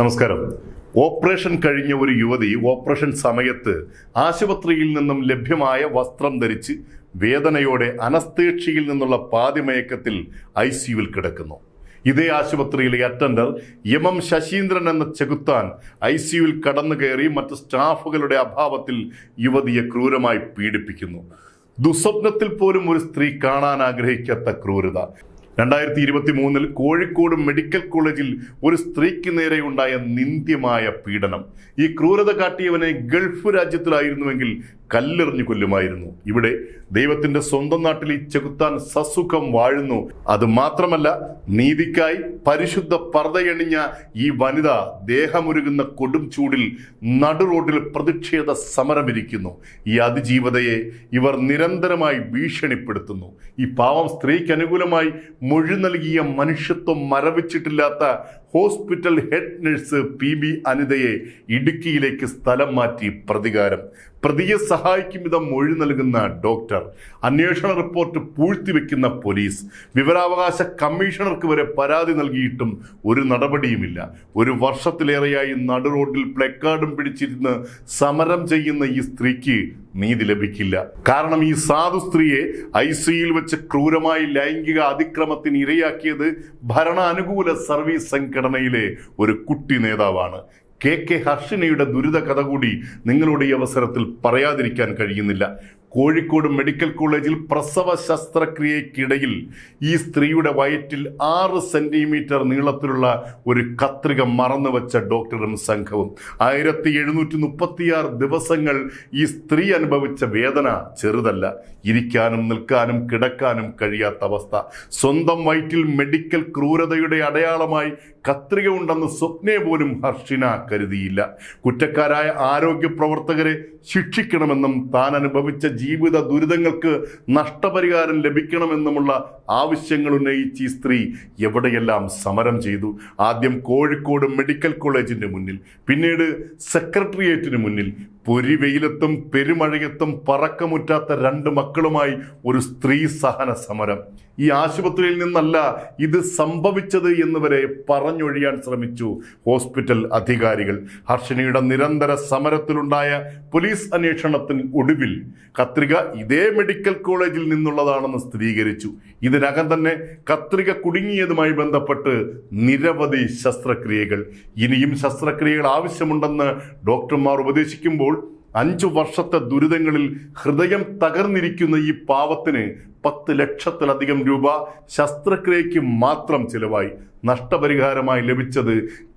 നമസ്കാരം. ഓപ്പറേഷൻ കഴിഞ്ഞ ഒരു യുവതി ഓപ്പറേഷൻ സമയത്ത് ആശുപത്രിയിൽ നിന്നും ലഭ്യമായ വസ്ത്രം ധരിച്ച് വേദനയോടെ അനസ്തേഷ്യയിൽ നിന്നുള്ള പാതിമയക്കത്തിൽ ഐ സിയുവിൽ കിടക്കുന്നു. ഇതേ ആശുപത്രിയിലെ അറ്റൻഡർ എം എം ശശീന്ദ്രൻ എന്ന ചെകുത്താൻ ഐ സിയുവിൽ കടന്നു കയറി മറ്റ് സ്റ്റാഫുകളുടെ അഭാവത്തിൽ യുവതിയെ ക്രൂരമായി പീഡിപ്പിക്കുന്നു. ദുസ്വപ്നത്തിൽ പോലും ഒരു സ്ത്രീ കാണാൻ ആഗ്രഹിക്കാത്ത ക്രൂരത. രണ്ടായിരത്തി ഇരുപത്തി മൂന്നിൽ കോഴിക്കോട് മെഡിക്കൽ കോളേജിൽ ഒരു സ്ത്രീക്ക് നേരെ ഉണ്ടായ നിന്ദ്യമായ പീഡനം. ഈ ക്രൂരത കാട്ടിയവനെ ഗൾഫ് രാജ്യത്തിലായിരുന്നുവെങ്കിൽ കല്ലെറിഞ്ഞു കൊല്ലുമായിരുന്നു. ഇവിടെ ദൈവത്തിന്റെ സ്വന്തം നാട്ടിൽ ഈ ചെകുത്താൻ സസുഖം വാഴുന്നു. അത് മാത്രമല്ല നീതിക്കായി പരിശുദ്ധ പർദ്ദയണിഞ്ഞ ഈ വനിത ദേഹമുരുകുന്ന കൊടും ചൂടിൽ നടുറോഡിൽ പ്രതിഷേധ സമരമിരിക്കുന്നു. ഈ അതിജീവതയെ ഇവർ നിരന്തരമായി ഭീഷണിപ്പെടുത്തുന്നു. ഈ പാവം സ്ത്രീക്ക് അനുകൂലമായി മൊഴി നൽകിയ മനുഷ്യത്വം മരവിച്ചിട്ടില്ലാത്ത hospital head nurse P B അനിതയെ ഇടുക്കിയിലേക്ക് സ്ഥലം മാറ്റി പ്രതികാരം. പ്രതിയെ സഹായിക്കും വിധം മൊഴി നൽകുന്ന ഡോക്ടർ. അന്വേഷണ റിപ്പോർട്ട് പൂഴ്ത്തിവെക്കുന്ന പോലീസ്. വിവരാവകാശ കമ്മീഷണർക്ക് വരെ പരാതി നൽകിയിട്ടും ഒരു നടപടിയുമില്ല. ഒരു വർഷത്തിലേറെയായി നടുറോഡിൽ പ്ലക്കാർഡും പിടിച്ചിരുന്ന് സമരം ചെയ്യുന്ന ഈ സ്ത്രീക്ക് നീതി ലഭിക്കില്ല. കാരണം ഈ സാധു സ്ത്രീയെ ഐ സിയിൽ വെച്ച് ക്രൂരമായി ലൈംഗിക അതിക്രമത്തിന് ഇരയാക്കിയത് ഭരണാനുകൂല സർവീസ് സംഘടനയിലെ ഒരു കുട്ടി നേതാവാണ്. കെ കെ ഹർഷിനയുടെ ദുരിത കഥ കൂടി നിങ്ങളുടെ ഈ അവസരത്തിൽ പറയാതിരിക്കാൻ കഴിയുന്നില്ല. കോഴിക്കോട് മെഡിക്കൽ കോളേജിൽ പ്രസവ ശസ്ത്രക്രിയക്കിടയിൽ ഈ സ്ത്രീയുടെ വയറ്റിൽ ആറ് സെന്റിമീറ്റർ നീളത്തിലുള്ള ഒരു കത്രിക മറന്നു വെച്ച ഡോക്ടറും സംഘവും. ആയിരത്തി എഴുന്നൂറ്റി മുപ്പത്തിയാറ് ദിവസങ്ങൾ ഈ സ്ത്രീ അനുഭവിച്ച വേദന ചെറുതല്ല. ഇരിക്കാനും നിൽക്കാനും കിടക്കാനും കഴിയാത്ത അവസ്ഥ. സ്വന്തം വയറ്റിൽ മെഡിക്കൽ ക്രൂരതയുടെ അടയാളമായി കത്രിക ഉണ്ടെന്ന് സ്വപ്നെ പോലും ഹർഷിന കരുതിയില്ല. കുറ്റക്കാരായ ആരോഗ്യ പ്രവർത്തകരെ ശിക്ഷിക്കണമെന്നും താൻ അനുഭവിച്ച ജീവിത ദുരിതങ്ങൾക്ക് നഷ്ടപരിഹാരം ലഭിക്കണമെന്നുമുള്ള ആവശ്യങ്ങൾ ഉന്നയിച്ച് ഈ സ്ത്രീ എവിടെയെല്ലാം സമരം ചെയ്തു? ആദ്യം കോഴിക്കോട് മെഡിക്കൽ കോളേജിന്റെ മുന്നിൽ പിന്നീട് സെക്രട്ടേറിയറ്റിന് മുന്നിൽ പൊരിവെയിലത്തും പെരുമഴയത്തും പറക്കമുറ്റാത്ത രണ്ട് മക്കളുമായി ഒരു സ്ത്രീ സഹന സമരം. ഈ ആശുപത്രിയിൽ നിന്നല്ല ഇത് സംഭവിച്ചത് എന്ന് വരെ പറഞ്ഞൊഴിയാൻ ശ്രമിച്ചു ഹോസ്പിറ്റൽ അധികാരികൾ. ഹർഷിനിയുടെ നിരന്തര സമരത്തിലുണ്ടായ പോലീസ് അന്വേഷണത്തിന് ഒടുവിൽ കത്രിക ഇതേ മെഡിക്കൽ കോളേജിൽ നിന്നുള്ളതാണെന്ന് സ്ഥിരീകരിച്ചു. ഇതിനകം തന്നെ കത്രിക കുടുങ്ങിയതുമായി ബന്ധപ്പെട്ട് നിരവധി ശസ്ത്രക്രിയകൾ. ഇനിയും ശസ്ത്രക്രിയകൾ ആവശ്യമുണ്ടെന്ന് ഡോക്ടർമാർ ഉപദേശിക്കുമ്പോൾ അഞ്ചു വർഷത്തെ ദുരിതങ്ങളിൽ ഹൃദയം തകർന്നിരിക്കുന്ന ഈ പാവത്തിന് പത്ത് ലക്ഷത്തിലധികം രൂപ ശസ്ത്രക്രിയയ്ക്ക് മാത്രം ചിലവായി നഷ്ടപരിഹാരമായി ലഭിച്ചത്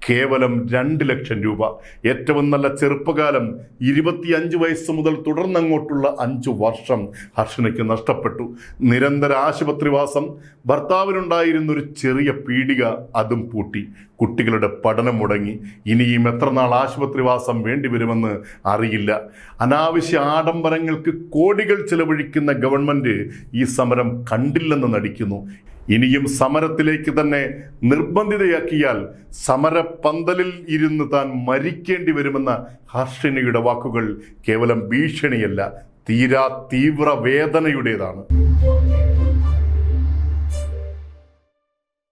കേവലം രണ്ട് ലക്ഷം രൂപ. ഏറ്റവും നല്ല ചെറുപ്പകാലം ഇരുപത്തിയഞ്ച് വയസ്സ് മുതൽ തുടർന്നങ്ങോട്ടുള്ള അഞ്ചു വർഷം ഹർഷനയ്ക്ക് നഷ്ടപ്പെട്ടു. നിരന്തര ആശുപത്രിവാസം ഭർത്താവിനുണ്ടായിരുന്ന ഒരു ചെറിയ പീഡിക അതും പൂട്ടി. കുട്ടികളുടെ പഠനം മുടങ്ങി. ഇനിയും എത്ര നാൾ ആശുപത്രിവാസം വേണ്ടിവരുമെന്ന് അറിയില്ല. അനാവശ്യ ആഡംബരങ്ങൾക്ക് കോടികൾ ചെലവഴിക്കുന്ന ഗവൺമെന്റ് ഈ സമരം കണ്ടില്ലെന്ന് നടിക്കുന്നു. ഇനിയും സമരത്തിലേക്ക് തന്നെ നിർബന്ധിതയാക്കിയാൽ സമരപന്തലിൽ ഇരുന്ന് താൻ മരിക്കേണ്ടി വരുമെന്ന ഹർഷിനിയുടെ വാക്കുകൾ കേവലം ഭീഷണിയല്ല തീരാ തീവ്ര വേദനയുടേതാണ്